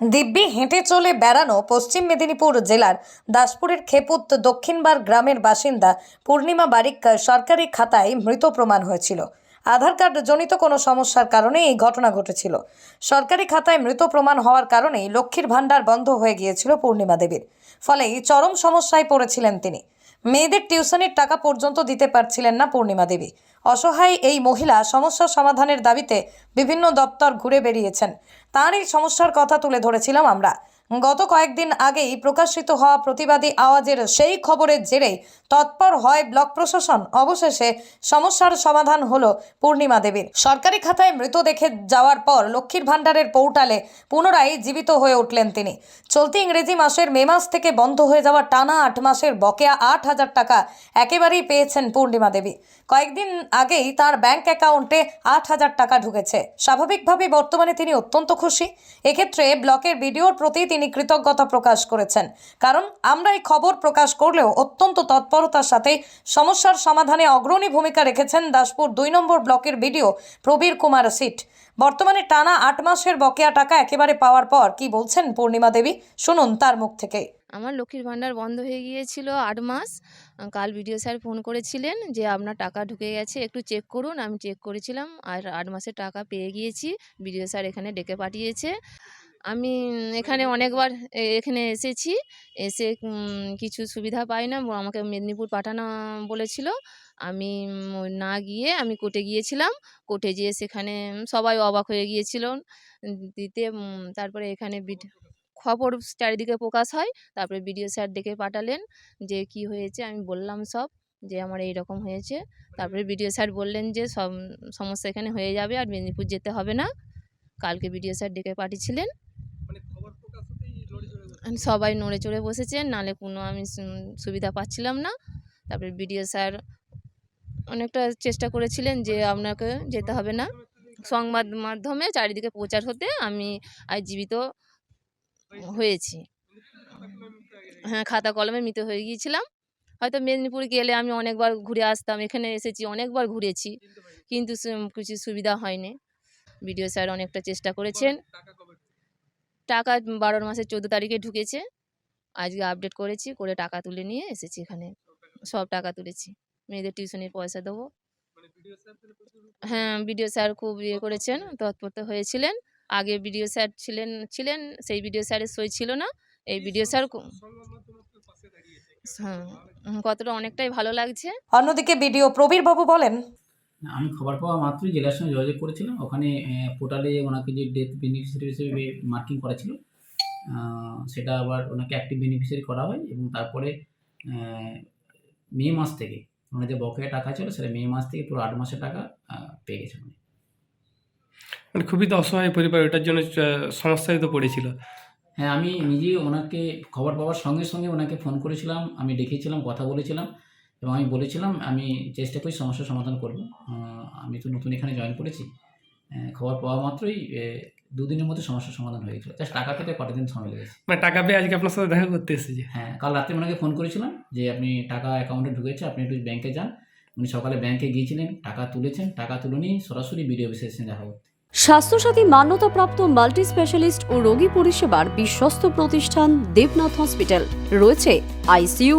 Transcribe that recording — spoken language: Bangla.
দিব্যি হেঁটে চলে বেড়ানো পশ্চিম মেদিনীপুর জেলার দাসপুরের খেপুত দক্ষিণবার গ্রামের বাসিন্দা পূর্ণিমা বারিক সরকারি খাতায় মৃত প্রমাণ হয়েছিল। আধার কার্ড জনিত কোনো সমস্যার কারণে এই ঘটনা ঘটেছিল। সরকারি খাতায় মৃত প্রমাণ হওয়ার কারণেই লক্ষ্মীর ভাণ্ডার বন্ধ হয়ে গিয়েছিল পূর্ণিমা দেবীর। ফলে চরম সমস্যায় পড়েছিলেন তিনি। মেয়েদের টিউশনের টাকা পর্যন্ত দিতে পারছিলেন না পূর্ণিমা দেবী। অসহায় এই মহিলা সমস্যা সমাধানের দাবিতে বিভিন্ন দপ্তর ঘুরে বেরিয়েছেন। তার এই সমস্যার কথা তুলে ধরেছিলাম আমরা। গত কয়েকদিন আগেই প্রকাশিত হওয়া প্রতিবাদী আওয়াজের সেই খবরের জেরেই তৎপর হয় ব্লক প্রশাসন। অবশেষে সমস্যার সমাধান হলো পূর্ণিমা দেবীর। সরকারি খাতায় মৃত দেখে যাওয়ার পর লক্ষ্মীর ভাণ্ডারের পৌটালে পুনরায় জীবিত হয়ে উঠলেন তিনি। চলতি ইংরেজি মাসের মে মাস থেকে বন্ধ হয়ে যাওয়া টানা আট মাসের বকেয়া আট হাজার টাকা একেবারেই পেয়েছেন পূর্ণিমা দেবী। কয়েকদিন আগেই তার ব্যাংক অ্যাকাউন্টে আট হাজার টাকা ঢুকেছে। স্বাভাবিকভাবে বর্তমানে তিনি অত্যন্ত খুশি। এক্ষেত্রে ব্লকের বিডিওর প্রতি তিনি কৃতজ্ঞতা প্রকাশ করেছেন। কারণ আমরা এই খবর প্রকাশ করলেও অত্যন্ত তৎপরতার সাথে সমস্যার সমাধানে অগ্রণী ভূমিকা রেখেছেন দাসপুর দুই নম্বর ব্লকের বিডিও প্রবীর কুমার সিট। বর্তমানে টানা আট মাসের বকেয়া টাকা একেবারে পাওয়ার পর কি বলছেন পূর্ণিমা দেবী? শুনুন তার মুখ থেকে। আমার লক্ষ্মীর ভাণ্ডার বন্ধ হয়ে গিয়েছিল আট মাস। কাল বিডিও স্যার ফোন করেছিলেন যে আপনার টাকা ঢুকে গেছে, একটু চেক করুন। আমি চেক করেছিলাম আর আট মাসের টাকা পেয়ে গিয়েছি। বিডিও স্যার এখানে ডেকে পাঠিয়েছে। আমি এখানে অনেকবার এখানে এসেছি। এসে কিছু সুবিধা পাই না। আমাকে মেদিনীপুর পাঠানো বলেছিল। আমি না গিয়ে আমি কোর্টে গিয়েছিলাম। কোর্টে গিয়ে সেখানে সবাই অবাক হয়ে গিয়েছিল। দিতে তারপরে এখানে খবর চারিদিকে প্রকাশ হয়। তারপরে বিডিও স্যার ডেকে পাঠালেন যে, কি হয়েছে? আমি বললাম সব যে, আমার এই রকম হয়েছে। তারপরে বিডিও স্যার বললেন যে, সব, সমস্যা এখানে হয়ে যাবে। আর মেদিনীপুর যেতে হবে না। কালকে বিডিও স্যার ডেকে পাঠিয়েছিলেন মানে খবর প্রকাশ হতেই লড়ে চড়ে গেছে। আমি সবাই নড়ে চড়ে বসেছেন নালে কোনো আমি সুবিধা পাচ্ছিলাম না। তারপরে বিডিও স্যার অনেকটা চেষ্টা করেছিলেন যে আপনাকে যেতে হবে না। সংবাদ মাধ্যমে চারিদিকে প্রচার হতে আমি আজ জীবিত হয়েছি। হ্যাঁ খাতা কলমে মৃত হয়ে গিয়েছিলাম। হয়তো মেদিনীপুর গেলে আমি অনেকবার ঘুরে আসতাম, এখানে এসেছি, অনেকবার ঘুরেছি। কিন্তু কিছু সুবিধা হয়নি। বিডিও স্যার অনেকটা চেষ্টা করেছেন। টাকা বারোর মাসের চোদ্দ তারিখে ঢুকেছে। আজকে আপডেট করেছি, করে টাকা তুলে নিয়ে এসেছি এখানে। সব টাকা তুলেছি। মেয়েদের টিউশনির পয়সা দেবো। হ্যাঁ বিডিও স্যার খুব ইয়ে করেছেন তৎপরতা হয়েছিলেন। আগে বিডিও স্যার ছিলেন ছিলেন, সেই বিডিও স্যারের সই ছিল না। এই বিডিও স্যার হ্যাঁ কতটা অনেকটাই ভালো লাগছে। অন্যদিকে বিডিও প্রবীর বাবু বলেন আমি খবর পাওয়া মাত্রই জেলার সঙ্গে যোগাযোগ করেছিলাম। ওখানে পোর্টালে ওনাকে যে ডেথ বেনিফিশিয়ারি হিসেবে মার্কিং করা ছিল সেটা আবার ওনাকে অ্যাক্টিভ বেনিফিশিয়ারি করা হয় এবং তারপরে মে মাস থেকে ওনার যে বকেয়া টাকা ছিল সেটা মে মাস থেকে পুরো আট মাসের টাকা পেয়ে গেছে উনি। মানে খুবই তো অসহায় পরিবার ওটার জন্য সমস্যায় তো পড়েছিল। হ্যাঁ আমি নিজে ওনাকে খবর পাওয়ার সঙ্গে সঙ্গে ওনাকে ফোন করেছিলাম আমি ডেকেছিলাম কথা বলেছিলাম। এবং আমি বলেছিলাম আমি চেষ্টা করি সমস্যার সমাধান করব। আমি তো নতুন এখানে জয়েন করেছি। খবর পাওয়া মাত্রই দুদিনের মধ্যে সমস্যার সমাধান হয়ে গেছিল জাস্ট টাকা পেতে কটা দিন সময় লেগেছে। মানে টাকা পেয়ে আজকে আপনার সাথে দেখা করতে এসেছি। হ্যাঁ কাল রাত্রে ওনাকে ফোন করেছিলাম যে আপনি টাকা অ্যাকাউন্টে ঢুকেছে আপনি একটু ব্যাংকে যান। উনি সকালে ব্যাংকে গিয়েছিলেন টাকা তুলেছেন টাকা তুলে নিয়ে সরাসরি বিডিও অফিসে এসে দেখা করতে। স্বাস্থ্যসাথী মান্যতাপ্রাপ্ত মাল্টি স্পেশালিস্ট ও রোগী পরিষেবার বিশ্বস্ত প্রতিষ্ঠান দেবনাথ হসপিটাল রয়েছে ICU